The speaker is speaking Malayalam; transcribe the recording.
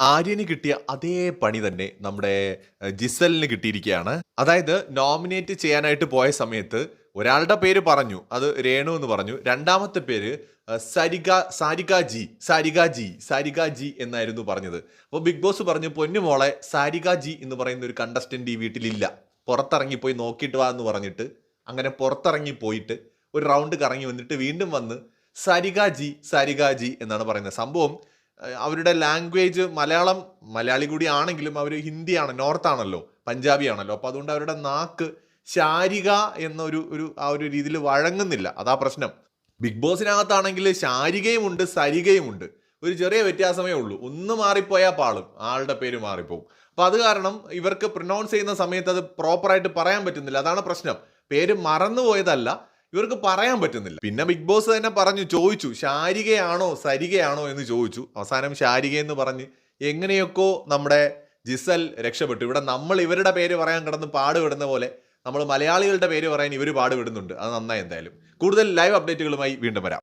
ആര്യന് കിട്ടിയ അതേ പണി തന്നെ നമ്മുടെ ജിസലിന് കിട്ടിയിരിക്കുകയാണ്. അതായത് നോമിനേറ്റ് ചെയ്യാനായിട്ട് പോയ സമയത്ത് ഒരാളുടെ പേര് പറഞ്ഞു. അത് രേണു എന്ന് പറഞ്ഞു. രണ്ടാമത്തെ പേര് സരിക സാരിക ജി സാരിക ജി സാരിക ജി എന്നായിരുന്നു പറഞ്ഞത്. അപ്പോൾ ബിഗ് ബോസ് പറഞ്ഞു പൊന്നു മോളെ സാരിക ജി എന്ന് പറയുന്ന ഒരു കണ്ടസ്റ്റന്റ് ഈ വീട്ടിലില്ല. പുറത്തിറങ്ങിപ്പോയി നോക്കിയിട്ട് വാ എന്ന് പറഞ്ഞിട്ട് അങ്ങനെ പുറത്തിറങ്ങി പോയിട്ട് ഒരു റൗണ്ട് കറങ്ങി വന്നിട്ട് വീണ്ടും വന്ന് സരിക ജി സരിക ജി എന്നാണ് പറയുന്നത്. സംഭവം അവരുടെ ലാംഗ്വേജ് മലയാളം മലയാളി കൂടി ആണെങ്കിലും അവർ ഹിന്ദിയാണ് നോർത്ത് ആണല്ലോ പഞ്ചാബി ആണല്ലോ അപ്പോൾ അതുകൊണ്ട് അവരുടെ നാക്ക് ശാരിക എന്നൊരു ഒരു ആ ഒരു രീതിയിൽ വഴങ്ങുന്നില്ല. അതാ പ്രശ്നം. ബിഗ് ബോസിനകത്താണെങ്കിൽ ശാരികയും ഉണ്ട് സരികയും ഉണ്ട് ഒരു ചെറിയ വ്യത്യാസമേ ഉള്ളൂ. ഒന്ന് മാറിപ്പോയാൽ പാളും. ആളുടെ പേര് മാറിപ്പോവും. അപ്പോൾ അത് കാരണം ഇവർക്ക് പ്രൊനൗൺസ് ചെയ്യുന്ന സമയത്ത് അത് പ്രോപ്പറായിട്ട് പറയാൻ പറ്റുന്നില്ല. അതാണ് പ്രശ്നം. പേര് മറന്നുപോയതല്ല. ഇവർക്ക് പറയാൻ പറ്റുന്നില്ല. പിന്നെ ബിഗ് ബോസ് തന്നെ പറഞ്ഞു ചോദിച്ചു ശാരികയാണോ സരികയാണോ? എന്ന് ചോദിച്ചു. അവസാനം ശാരിക എന്ന് പറഞ്ഞ് എങ്ങനെയൊക്കെ നമ്മുടെ ജിസൽ രക്ഷപ്പെട്ടു. ഇവിടെ നമ്മൾ ഇവരുടെ പേര് പറയാൻ കിടന്ന് പാടുപെടുന്ന പോലെ നമ്മൾ മലയാളികളുടെ പേര് പറയാൻ ഇവർ പാടുപെടുന്നുണ്ട് അത് നന്നായി എന്തായാലും. കൂടുതൽ ലൈവ് അപ്ഡേറ്റുകളുമായി വീണ്ടും വരാം.